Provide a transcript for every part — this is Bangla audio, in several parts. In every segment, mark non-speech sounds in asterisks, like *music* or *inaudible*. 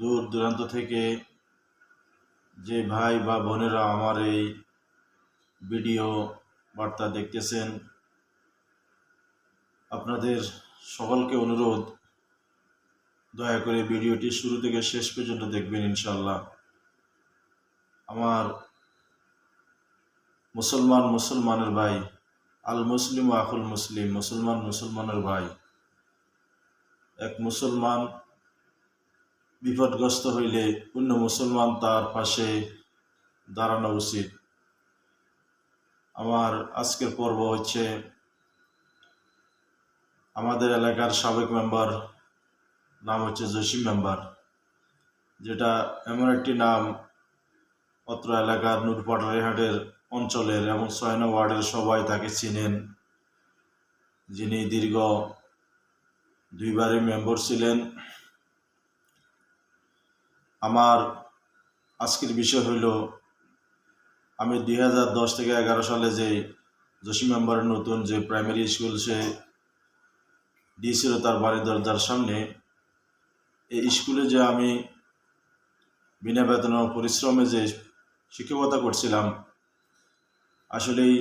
দূর দূরান্ত থেকে যে ভাই বা বোনেরা আমার এই ভিডিও বার্তা দেখতেছেন, আপনাদের সকলকে অনুরোধ, দয়া করে ভিডিওটি শুরু থেকে শেষ পর্যন্ত দেখবেন ইনশাল্লাহ আমার মুসলমান মুসলমানের ভাই, আল মুসলিম আকুল মুসলিম, মুসলমান মুসলমানের ভাই, এক মুসলমান বিপদগ্রস্ত হইলে অন্য মুসলমান তার পাশে দাঁড়ানো উচিত। আমার আজকের পর্ব হচ্ছে আমাদের এলাকার সাবেক মেম্বার, নাম হচ্ছে জসিম মেম্বার, যেটা এমন একটি নাম অত্র এলাকার নূরপাটারিহাটের অঞ্চলের এবং ছয় নং ওয়ার্ডের সবাই তাকে চিনেন। যিনি দীর্ঘ দুইবারই মেম্বার ছিলেন। আমার আজকের বিষয় হইল, আমি দুই হাজার দশ থেকে এগারো সালে যে জসিম মেম্বারের নতুন যে প্রাইমারি স্কুল সে দিয়েছিল তার বাড়ির দরজার সামনে, এই স্কুলে যে আমি বিনা বেতন পরিশ্রমে যে শিক্ষকতা করছিলাম, আসলেই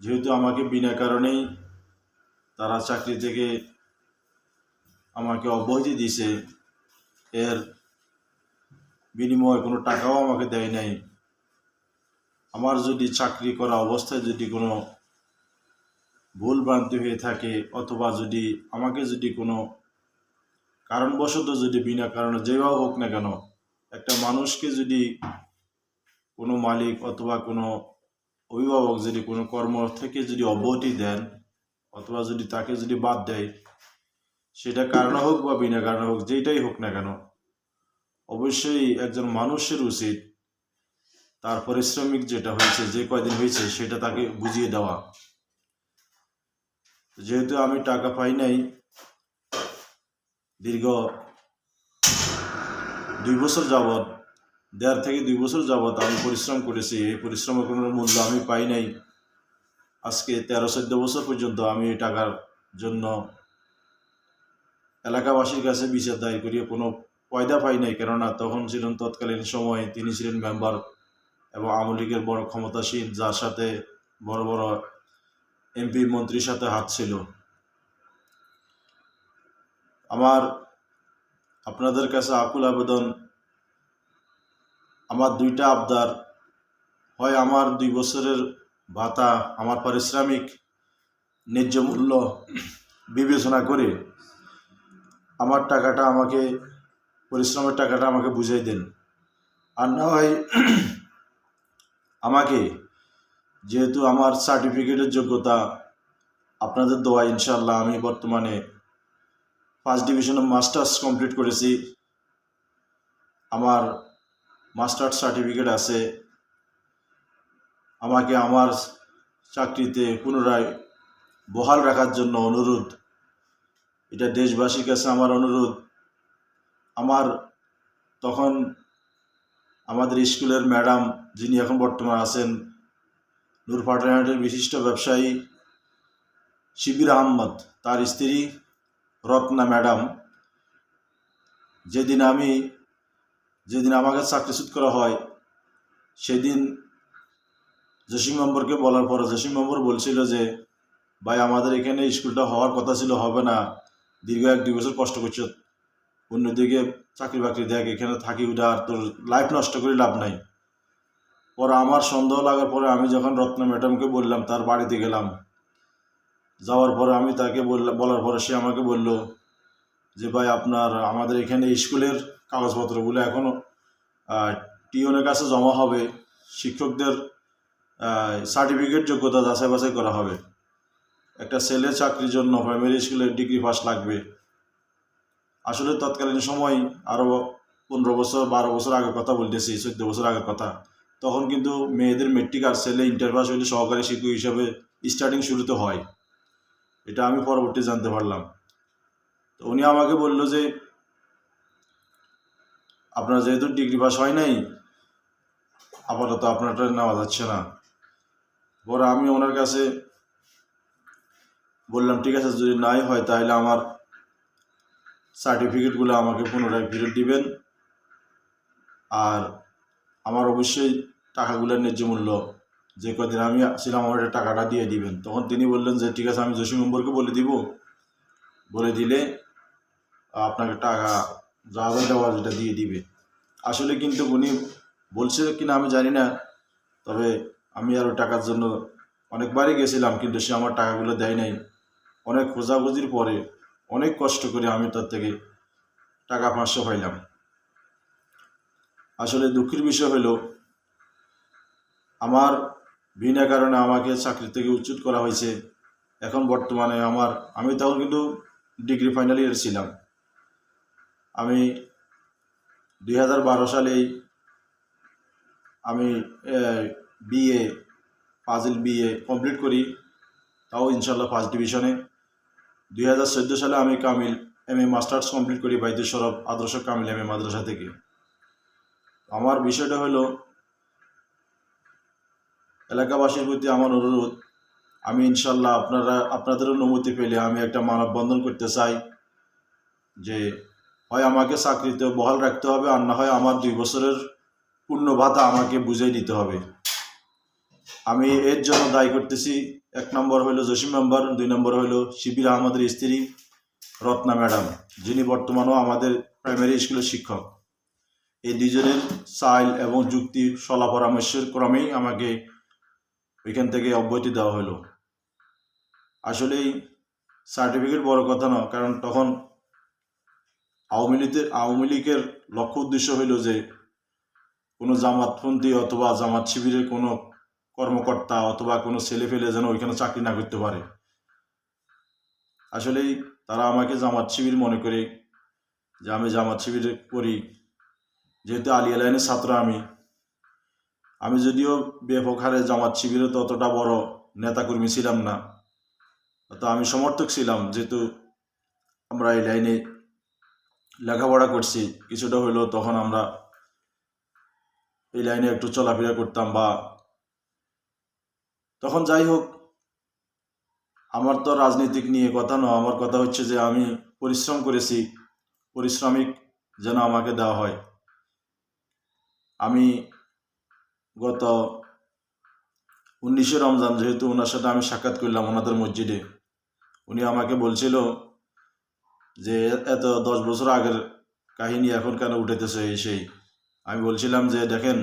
যেহেতু আমাকে বিনা কারণেই তারা চাকরি থেকে আমাকে অব্যাহতি দিয়েছে, এর বিনিময়ে কোনো টাকাও আমাকে দেয় নাই। আমার যদি চাকরি করা অবস্থায় যদি কোনো ভুল ভ্রান্তি হয়ে থাকে অথবা যদি আমাকে যদি কোনো কারণবশত যদি বিনা কারণে যেভাবে হোক না কেন, একটা মানুষকে যদি কোনো মালিক অথবা কোনো অভিভাবক যদি কোনো কর্ম থেকে যদি অব্যাহতি দেন অথবা যদি তাকে যদি বাদ দেয়, সেটা কারণে হোক বা বিনা কারণে হোক যেটাই হোক না কেন অবশ্যই একজন মানুষের উচিত তার পারিশ্রমিক যেটা হয়েছে, যে কয়দিন হয়েছে, সেটা তাকে বুঝিয়ে দেওয়া। যেহেতু আমি টাকা পাই নাই, দীর্ঘ দুই বছর যাবৎ, দেড় থেকে দুই বছর যাবৎ আমি পরিশ্রম করেছি। এই পরিশ্রমের কোনো মূল্য আমি পাই নাই। আজকে তেরো, চোদ্দ বছর পর্যন্ত আমি এই টাকার জন্য এলাকাবাসীর কাছে বিচার দায়ী করিয়ে কোনো পয়দা পাই নাই, কেননা তখন ছিলেন তৎকালীন সময়ে তিনি ছিলেন মেম্বার এবং আওয়ামী লীগের বড় ক্ষমতাসীন, যার সাথে বড় বড় এমপি মন্ত্রীর সাথে হাত ছিল। আমার আপনাদের কাছে আকুল আবেদন, আমার দুইটা আবদার। হয় আমার দুই বছরের ভাতা, আমার পারিশ্রমিক, ন্যায্য মূল্য বিবেচনা করে আমার টাকাটা আমাকে পরিশ্রমের টাকাটা আমাকে বুঝিয়ে দেন। আর না হয় আমাকে, যেহেতু আমার সার্টিফিকেটের যোগ্যতা, আপনাদের দোয়া ইনশাল্লাহ আমি বর্তমানে ফার্স্ট ডিভিশনে মাস্টার্স কমপ্লিট করেছি। আমার মাস্টার্স সার্টিফিকেট আছে। আমাকে আমার চাকরিতে পুনরায় বহাল রাখার জন্য অনুরোধ। এটা দেশবাসীর কাছে আমার অনুরোধ। আমার তখন আমাদের স্কুলের ম্যাডাম, যিনি এখন বর্তমানে আছেন নূর পাটারহাটের বিশিষ্ট ব্যবসায়ী শিবির আহমদ তার স্ত্রী রত্না ম্যাডাম। যেদিন আমি, যেদিন আমাকে চাকরিচ্যুত করা হয়, সেদিন জসিম মেম্বরকে বলার পরে জসিম মেম্বর বলছিল যে, ভাই, আমাদের এখানে স্কুলটা হওয়ার কথা ছিল, হবে না। দীর্ঘ এক দুই বছর কষ্ট করছ। অন্যদিকে চাকরি বাকরি দেখ, এখানে থাকি ওটা আর তোর লাইফ নষ্ট করে লাভ নাই। পরে আমার সন্দেহ লাগার পরে আমি যখন রত্ন ম্যাডামকে বললাম, তার বাড়িতে গেলাম। যাওয়ার পরে আমি তাকে বললাম বলার পরে সে আমাকে বলল যে, ভাই, আপনার, আমাদের এখানে স্কুলের কাগজপত্রগুলো এখনও টিওনের কাছে জমা হবে। শিক্ষকদের সার্টিফিকেট যোগ্যতা যাচাই বাছাই করা হবে। একটা ছেলে চাকরির জন্য প্রাইমারি স্কুলের ডিগ্রি পাস লাগবে। আসলে তৎকালীন সময় আরও পনেরো বছর, বারো বছর আগের কথা বলতেছি, চোদ্দ বছর আগের কথা। তখন কিন্তু মেয়েদের মেট্রিক আর ছেলে ইন্টার পাস হইলে সহকারী শিক্ষক হিসাবে স্টার্টিং শুরুতে হয়। এটা আমি পরবর্তী জানতে পারলাম। তো উনি আমাকে বলল যে, আপনার যেহেতু ডিগ্রি পাস হয় নাই, আপাতত আপনারটা নেওয়া যাচ্ছে না। পরে আমি ওনার কাছে বললাম, ঠিক আছে, যদি নাই হয় তাহলে আমার সার্টিফিকেটগুলো আমাকে পুনরায় ফেরত দিবেন। আর আমার অবশ্যই টাকাগুলোর ন্যায্য মূল্য, যে কদিন আমি ছিলাম আমার টাকাটা দিয়ে দিবেন। তখন তিনি বললেন যে, ঠিক আছে, আমি জসি মেম্বরকে বলে দিব। বলে দিলে আপনাকে টাকা যা যা দেওয়ার যেটা দিয়ে দিবে। আসলে কিন্তু উনি বলছে কিনা আমি জানি না, তবে আমি আরও টাকার জন্য অনেকবারই গেছিলাম, কিন্তু সে আমার টাকাগুলো দেয় নাই। অনেক খোঁজাখুঁজির পরে অনেক কষ্ট করে আমি তার থেকে টাকা পাঁচশো পাইলাম। আসলে দুঃখের বিষয় হলো, আমার বিনা কারণে আমাকে চাকরি থেকে উচ্ছেদ করা হয়েছে। এখন বর্তমানে আমার, আমি তখন কিন্তু ডিগ্রি ফাইনাল ইয়ার ছিলাম। আমি দুই হাজার বারো সালেই আমি বিএ পাজিল বিএ কমপ্লিট করি। তাও ইনশাল্লাহ ফার্স্ট ডিভিশনে দুই হাজার চোদ্দ সালে আমি কামিল এম এ মাস্টার্স কমপ্লিট করি বাইদ্য সরব আদর্শ কামিল এম এ মাদ্রাসা থেকে। আমার বিষয়টা হলো, এলাকাবাসীর প্রতি আমার অনুরোধ, আমি ইনশাল্লাহ আপনারা, আপনাদের অনুমতি পেলে আমি একটা মানববন্ধন করতে চাই যে, হয় আমাকে চাকরিতে বহাল রাখতে হবে আর না হয় আমার দুই বছরের পূর্ণ ভাতা আমাকে বুঝিয়ে দিতে হবে। আমি এর জন্য দায়ী করতেছি। এক নম্বর হলো জসিম মেম্বার দুই নম্বর হলো শিবির আহমদের স্ত্রী রত্না ম্যাডাম, যিনি বর্তমানেও আমাদের প্রাইমারি স্কুলের শিক্ষক। এই দুজনের চাইল এবং যুক্তি সলা পরামর্শের ক্রমেই আমাকে ওইখান থেকে অব্যাহতি দেওয়া হলো আসলেই সার্টিফিকেট বড় কথা না, কারণ তখন আওয়ামী লীগের আওয়ামী লীগের লক্ষ্য উদ্দেশ্য হইল যে কোনো জামাতপন্থী অথবা জামাত শিবিরের কোনো কর্মকর্তা অথবা কোনো ছেলে ফেলে যেন ওইখানে চাকরি না করতে পারে। আসলেই তারা আমাকে জামাত শিবির মনে করে যে আমি জামাত শিবিরে করি, যেহেতু আলিয়া লাইনের ছাত্র আমি। আমি যদিও ব্যাপক হারে জামাত শিবিরে ততটা বড় নেতাকর্মী ছিলাম না তো আমি সমর্থক ছিলাম, যেহেতু আমরা এই লাইনে লেখাপড়া করছি, কিছুটা হইলেও তখন আমরা এই লাইনে একটু চলাফেরা করতাম বা তখন যাই হোক, আমার তো রাজনীতিক নিয়ে কথা নয়। আমার কথা হচ্ছে যে, আমি পরিশ্রম করেছি, পরিশ্রমিক যেন আমাকে দেওয়া হয়। আমি গত উনিশে রমজান যেহেতু ওনার সাথে আমি সাক্ষাৎ করলাম ওনাদের মসজিদে, উনি আমাকে বলছিল যে, এত দশ বছর আগের কাহিনী এখন কেন উঠেতেছে এই সেই? আমি বলছিলাম যে, দেখেন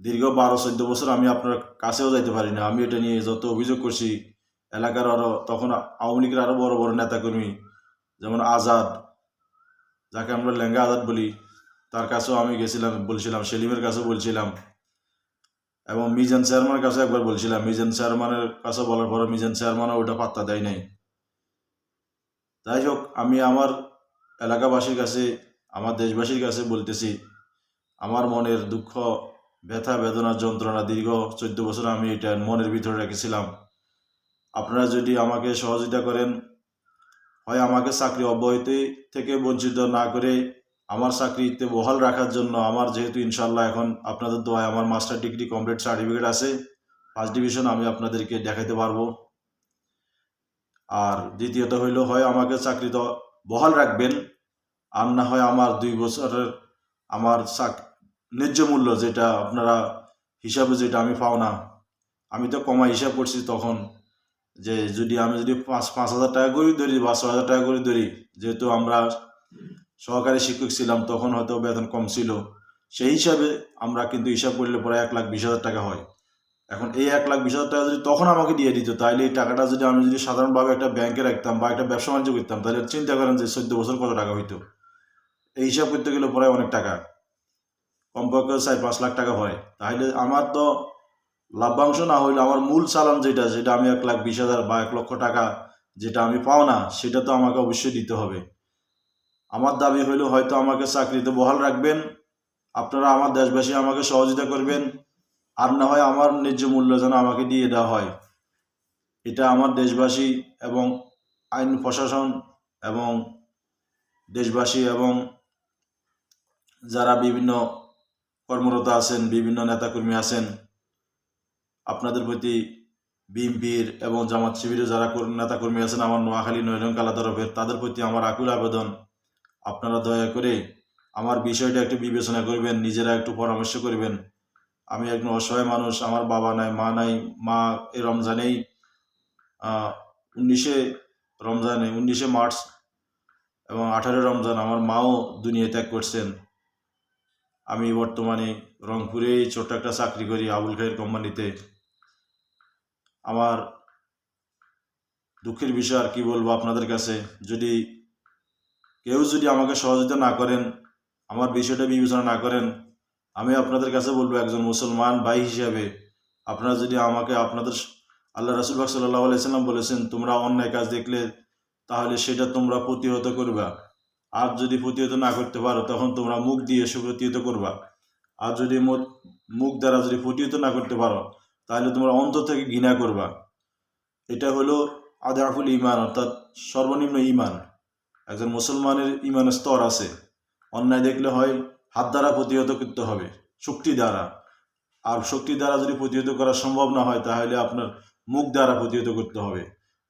দীর্ঘ বারো, চোদ্দ বছর আমি আপনার কাছেও যাইতে পারি না। আমি এটা নিয়ে যত অভিযোগ করছি, এলাকার আরও তখন আওয়ামী লীগের আরও বড় বড় নেতাকর্মী, যেমন আজাদ, যাকে আমরা লেঙ্গা আজাদ বলি, তার কাছেও আমি গেছিলাম, বলছিলাম, সেলিমের কাছেও বলছিলাম, এবং মিজান চেয়ারম্যানের কাছে একবার বলছিলাম, মিজান চেয়ারম্যানের কাছে বলার পরে মিজান চেয়ারম্যানও ওটা পাত্তা দেয় নাই। যাই হোক, আমি আমার এলাকাবাসীর কাছে, আমার দেশবাসীর কাছে বলতেছি, আমার মনের দুঃখ ব্যথা, বেদনা, যন্ত্রণা, দীর্ঘ চোদ্দ বছর আমি এটা মনের ভিতরে রেখেছিলাম। আপনারা যদি আমাকে সহযোগিতা করেন, হয় আমাকে চাকরি অব্যাহতি থেকে বঞ্চিত না করে আমার চাকরিতে বহাল রাখার জন্য আমার যেহেতু ইনশাল্লাহ এখন আপনাদের দোয়ায় আমার মাস্টার ডিগ্রি কমপ্লিট সার্টিফিকেট আছে, ফার্স্ট ডিভিশন আমি আপনাদেরকে দেখাতে পারব। আর দ্বিতীয়ত হইল, হয় আমাকে চাকরি তো বহাল রাখবেন, আর না হয় আমার দুই বছরের আমার ন্যায্য মূল্য যেটা আপনারা হিসাবে যেটা আমি পাও না, আমি তো কমা হিসাব করছি তখন যে যদি আমি যদি পাঁচ পাঁচ হাজার টাকা করে ধরি বা ছ হাজার টাকা করে ধরি, যেহেতু আমরা সহকারী শিক্ষক ছিলাম, তখন হয়তো বেতন কম ছিল। সেই হিসাবে আমরা কিন্তু হিসাব করলে পরে এক লাখ বিশ হাজার টাকা হয়। এখন এই এক লাখ বিশ হাজার টাকা যদি তখন আমাকে দিয়ে দিত, তাহলে এই টাকাটা যদি আমি যদি সাধারণভাবে একটা ব্যাংকে রাখতাম বা একটা ব্যবসা বাণিজ্য করতাম, তাহলে চিন্তা করেন যে চোদ্দ বছর কত টাকা হইতো। এই হিসাব করতে গেলে পরে অনেক টাকা। কমপক্ষে চার পাঁচ লাখ টাকা হয়। তাহলে আমার তো লাভ্যাংশ না হইলে আমার মূল চালান যেটা যেটা আমি এক লাখ বিশ হাজার বা এক লক্ষ টাকা যেটা আমি পাও না, সেটা তো আমাকে অবশ্যই দিতে হবে। আমার দাবি হইল হয়তো আমাকে চাকরিতে বহাল রাখবেন, আপনারা আমার দেশবাসী আমাকে সহযোগিতা করবেন, আর না হয় আমার ন্যায্য মূল্য যেন আমাকে দিয়ে দেওয়া হয়। এটা আমার দেশবাসী এবং আইন প্রশাসন এবং দেশবাসী এবং যারা বিভিন্ন কর্মরত আছেন, বিভিন্ন নেতাকর্মী আছেন। আপনাদের প্রতি বিএনপির এবং জামাত শিবিরের যারা কর- নেতাকর্মী আছেন, আমার নোয়াখালী নয়রং কালা তরফের, তাদের প্রতি আমার আকুল আবেদন। আপনারা দয়া করে আমার বিষয়টা একটু বিবেচনা করবেন, নিজেরা একটু পরামর্শ করবেন। আমি একজন অসহায় মানুষ, আমার বাবা নাই, মা নাই, মা এ রমজানেই উনিশে রমজানে, উনিশে মার্চ এবং আঠারো রমজান আমার মাও দুনিয়া ত্যাগ করছেন। আমি বর্তমানে রংপুরেই ছোট্ট একটা চাকরি করি আবুল খাইর কোম্পানিতে। আমার দুঃখের বিষয় আর কি বলব আপনাদের কাছে, যদি কেউ যদি আমাকে সহযোগিতা না করেন, আমার বিষয়টা বিবেচনা না করেন, আমি আপনাদের কাছে বলব একজন মুসলমান ভাই হিসাবে, আপনারা যদি আমাকে আপনাদের আল্লাহ রাসুলবাক সাল্লাহ আলাইসাল্লাম বলেছেন, তোমরা অন্যায় কাজ দেখলে তাহলে সেটা তোমরা প্রতিহত করবা। আর যদি প্রতিহত না করতে পারো, তখন তোমরা মুখ দিয়ে সে প্রতিহত করবা। আর যদি মুখ দ্বারা যদি প্রতিহত না করতে পারো, তাহলে তোমরা অন্তর থেকে ঘৃণা করবা। এটা হলো আদাফুল ইমান অর্থাৎ সর্বনিম্ন ইমান একজন মুসলমানের ইমানের স্তর আছে। অন্যায় দেখলে হয় হাত দ্বারা প্রতিহত করতে হবে, শক্তি দ্বারা। আর শক্তি দ্বারা যদি প্রতিহত করা সম্ভব না হয়, তাহলে আপনার মুখ দ্বারা প্রতিহত করতে হবে।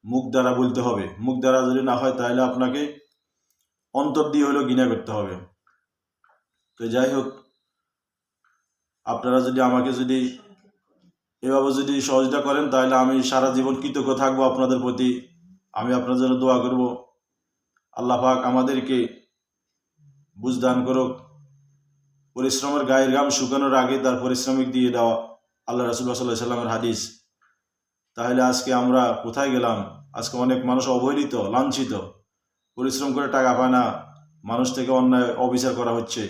মুখ দ্বারা বলতে হবে। মুখ দ্বারা যদি না হয়, তাহলে আপনাকে অন্তর দিয়ে হলেও ঘৃণা করতে হবে। তো যাই হোক, আপনারা যদি আমাকে যদি এভাবে যদি সহযোগিতা করেন, তাহলে আমি সারা জীবন কৃতজ্ঞ থাকব আপনাদের প্রতি। আমি আপনাদের জন্য দোয়া করব। আল্লাহ পাক আমাদেরকে বুঝদান করুক, পরিশ্রমের গায়ের গাম শুকানোর আগে তার পরিশ্রমিক দিয়ে দেওয়া আল্লাহ রাসুল্লাহ সাল্লাহ সাল্লামের হাদিস। তাহলে আজকে আমরা কোথায় গেলাম? আজকে অনেক মানুষ অবহেলিত, লাঞ্ছিত। পরিশ্রম করে টাকা পায় না। মানুষ থেকে অন্যায়, অবিচার করা হচ্ছে।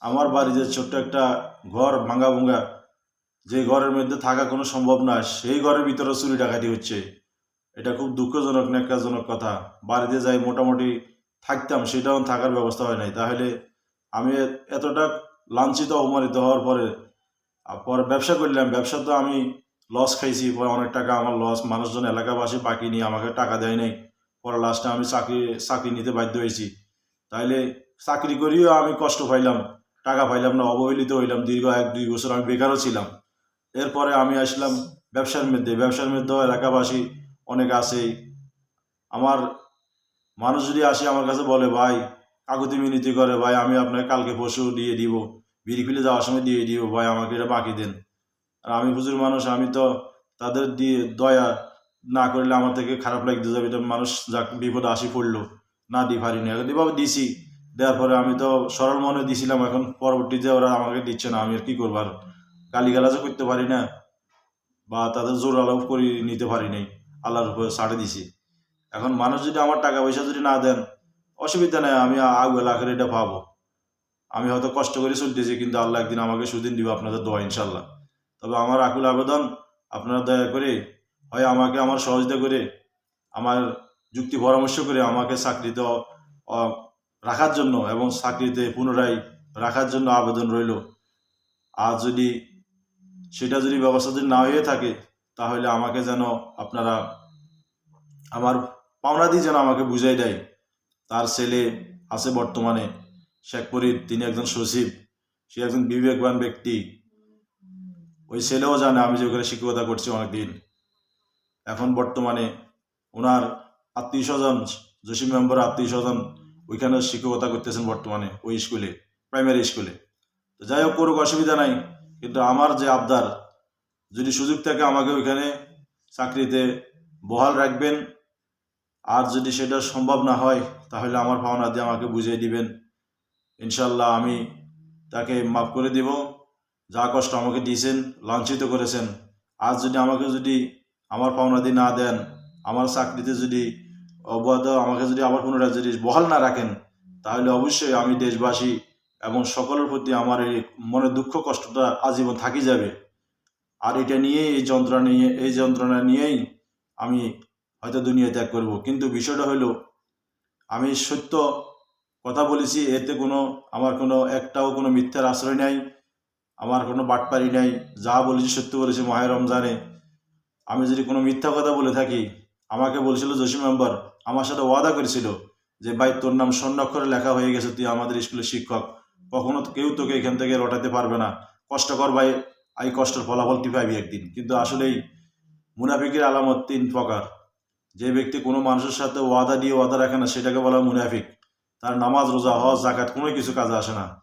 আমার বাড়িতে ছোট্ট একটা ঘর ভাঙ্গা ভুঙ্গা যে ঘরের মধ্যে থাকা কোনো সম্ভব না, সেই ঘরের ভিতরে চুরি ডাকাতি হচ্ছে। এটা খুব দুঃখজনক নেকাজনক কথা। বাড়িতে যাই মোটামুটি থাকতাম, সেটাও থাকার ব্যবস্থা হয় নাই। তাহলে আমি এতটা লাঞ্ছিত, অপমানিত হওয়ার পরে পরে ব্যবসা করলাম। ব্যবসা তো আমি লস খাইছি, পরে অনেক টাকা আমার লস মানুষজন, এলাকাবাসী বাকি নিয়ে আমাকে টাকা দেয় নাই। পরে লাস্টে আমি চাকরি চাকরি নিতে বাধ্য হয়েছি। তাইলে চাকরি করিও আমি কষ্ট পাইলাম, টাকা পাইলাম না, অবহেলিত হইলাম। দীর্ঘ এক, দুই বছর আমি বেকারও ছিলাম। এরপরে আমি আসলাম ব্যবসার মধ্যে। ব্যবসার মধ্যেও এলাকাবাসী অনেক আছেই। আমার মানুষ যদি আসে আমার কাছে বলে, ভাই কাকুতি মিনতি করে, ভাই, আমি আপনাকে কালকে পরশু দিয়ে দিব। বিড়ি ফিলে যাওয়ার সময় দিয়ে দিব। ভাই, আমাকে এটা বাকি দেন। আর আমি হুজুর মানুষ, আমি তো তাদের দিয়ে দয়া না করলে আমার থেকে খারাপ লাগতে যাবে, এটা মানুষ যাক, বিপদে আসি পড়ল, না দি পারিনি দিবাবে দিছি, দেওয়ার পরে আমি তো সরল মনে দিছিলাম, এখন পরবর্তীতে ওরা আমাকে দিচ্ছে না, আমি আর কি করব? আর গালিগালাজও করতে পারি না, বা তাদের জোর আলাপ করে নিতে পারি নাই, আল্লাহর উপরে ছাড়ে দিছি। এখন মানুষ যদি আমার টাকা পয়সা যদি না দেন, অসুবিধা নেই, আমি আগুয়ে লাখের এটা পাবো। আমি হয়তো কষ্ট করে চলতেছি, কিন্তু আল্লাহ একদিন আমাকে সুদিন দিব আপনাদের দোয়া ইনশাল্লাহ তবে আমার আকুল আবেদন, আপনারা দয়া করে হয় আমাকে আমার সহযোগিতা করে, আমার যুক্তি পরামর্শ করে আমাকে চাকরিতে রাখার জন্য এবং চাকরিতে পুনরায় রাখার জন্য আবেদন রইল। আর যদি সেটা যদি ব্যবস্থা যদি না হয়ে থাকে, তাহলে আমাকে যেন আপনারা আমার পাওনাদি যেন আমাকে বুঝাই দেয়। তার ছেলে আছে বর্তমানে শেখ ফরিদ তিনি একজন সচিব, সে একজন বিবেকবান ব্যক্তি। ওই ছেলেও জানে আমি যে ওখানে শিক্ষকতা করছি অনেকদিন। এখন বর্তমানে ওনার আত্মীয় স্বজন জসিম মেম্বার আত্মীয় স্বজন ওইখানে শিক্ষকতা করতেছেন বর্তমানে ওই স্কুলে প্রাইমারি স্কুলে। তো যাই হোক, করুক, অসুবিধা নাই। কিন্তু আমার যে আবদার, যদি সুযোগ থাকে আমাকে ওইখানে চাকরিতে বহাল রাখবেন। আর যদি সেটা সম্ভব না হয়, তাহলে আমার পাওনা দিয়ে আমাকে বুঝিয়ে দিবেন। ইনশাল্লাহ আমি তাকে মাফ করে দিব। যা কষ্ট আমাকে দিয়েছেন, লাঞ্ছিত করেছেন। আজ যদি আমাকে যদি আমার পাওনা দিয়ে না দেন, আমার চাকরিতে যদি অব্যাহত আমাকে যদি আবার পুনরায় যদি বহাল না রাখেন, তাহলে অবশ্যই আমি দেশবাসী এবং সকলের প্রতি আমার এই মনে দুঃখ, কষ্টটা আজীবন থাকি যাবে। আর এটা নিয়ে এই যন্ত্রণা নিয়ে, এই যন্ত্রণা নিয়েই আমি হয়তো দুনিয়া ত্যাগ করব। কিন্তু বিষয়টা হলো, আমি সত্য কথা বলেছি, এতে কোনো, আমার কোনো একটাও কোনো মিথ্যার আশ্রয় নাই, আমার কোনো বাটপারি নাই। যা বলেছি সত্য বলেছি মাহের রমজানে আমি যদি কোনো মিথ্যা কথা বলে থাকি, আমাকে বলছিল জসিম মেম্বার আমার সাথে ওয়াদা করেছিল যে, ভাই, তোর নাম স্বর্ণাক্ষরে লেখা হয়ে গেছে, তুই আমাদের স্কুলের শিক্ষক। কখনো কেউ তোকে এখান থেকে রটাতে পারবে না। কষ্ট কর ভাই, এই কষ্টের ফলাফল তুই পাবি একদিন। কিন্তু আসলেই মুনাফিকের আলামত তিন প্রকার। যে ব্যক্তি কোনো মানুষের সাথে ওয়াদা দিয়ে ওয়াদা রাখে না, সেটাকে বলা মুনাফিক। তার নামাজ, রোজা, হজ জাকাত কোনো কিছু কাজে আসে না।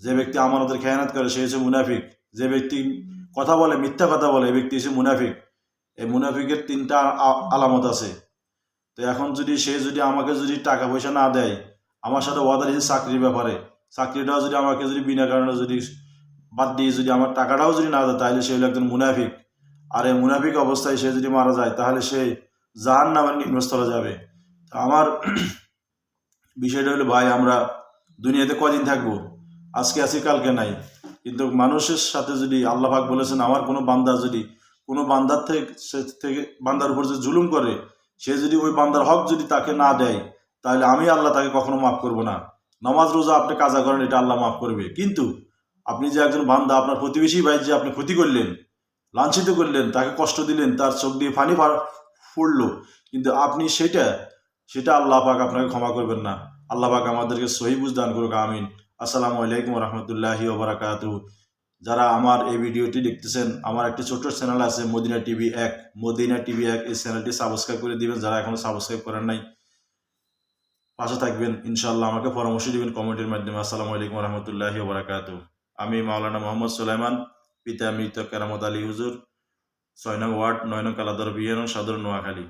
যে ব্যক্তি আমানতের খেয়ানত করে, সে হচ্ছে মুনাফিক। যে ব্যক্তি কথা বলে, মিথ্যা কথা বলে, এই ব্যক্তি হচ্ছে মুনাফিক। এই মুনাফিকের তিনটা আলামত আছে। তো এখন যদি সে যদি আমাকে যদি টাকা পয়সা না দেয়, আমার সাথে ওয়াদা দিয়েছে চাকরির ব্যাপারে। চাকরিটাও যদি আমাকে যদি বিনা কারণে যদি বাদ দিয়ে যদি আমার টাকাটাও যদি না দেয়, তাহলে সে হলো একজন মুনাফিক। আর এই মুনাফিক অবস্থায় সে যদি মারা যায়, তাহলে সে জাহান নামের নিম্নস্থলে যাবে। তো আমার *clears throat* বিষয়টা হলো, ভাই, আমরা দুনিয়াতে কদিন থাকব? আজকে আছি, কালকে নাই। কিন্তু মানুষের সাথে যদি আল্লাহ পাক বলেছেন, আমার কোনো বান্দা যদি কোনো বান্দার থেকে থেকে বান্দার উপর যে জুলুম করে, সে যদি ওই বান্দার হক যদি তাকে না দেয়, তাহলে আমি আল্লাহ তাকে কখনো মাফ করব না। নামাজ, রোজা আপনি কাজা করেন, এটা আল্লাহ মাফ করবে। কিন্তু আপনি যে একজন বান্দা, আপনার প্রতিবেশী ভাই যে আপনি ক্ষতি করলেন, লাঞ্ছিত করলেন, তাকে কষ্ট দিলেন, তার চোখ দিয়ে ফানি পড়ল কিন্তু আপনি সেটা সেটা আল্লাহ পাক আপনাকে ক্ষমা করবেন না। আল্লাহ পাক আমাদেরকে সহি বুঝ দান করুক, আমিন। আসসালামু আলাইকুম রহমতুল্লাহি ওবরাকাতু যারা আমার এই ভিডিওটি দেখতেছেন, আমার একটি ছোট্ট চ্যানেল আছে মদিনা টিভি এক। মদিনা টিভি এক, এই চ্যানেলটি সাবস্ক্রাইব করে দিবেন, যারা এখনও সাবস্ক্রাইব করেন নাই, পাশে থাকবেন। ইনশাল্লাহ আমাকে পরামর্শ দিবেন কমেন্টের মাধ্যমে। আসসালামু আলাইকুম রহমতুল্লাহি ওবরাকাতু আমি মাওলানা মোহাম্মদ সুলাইমান, পিতা মৃত কেরামত আলী হুজুর, ছয় নং ওয়ার্ড, নয় নং কালাদর বিয়ান সদর নোয়াখালী।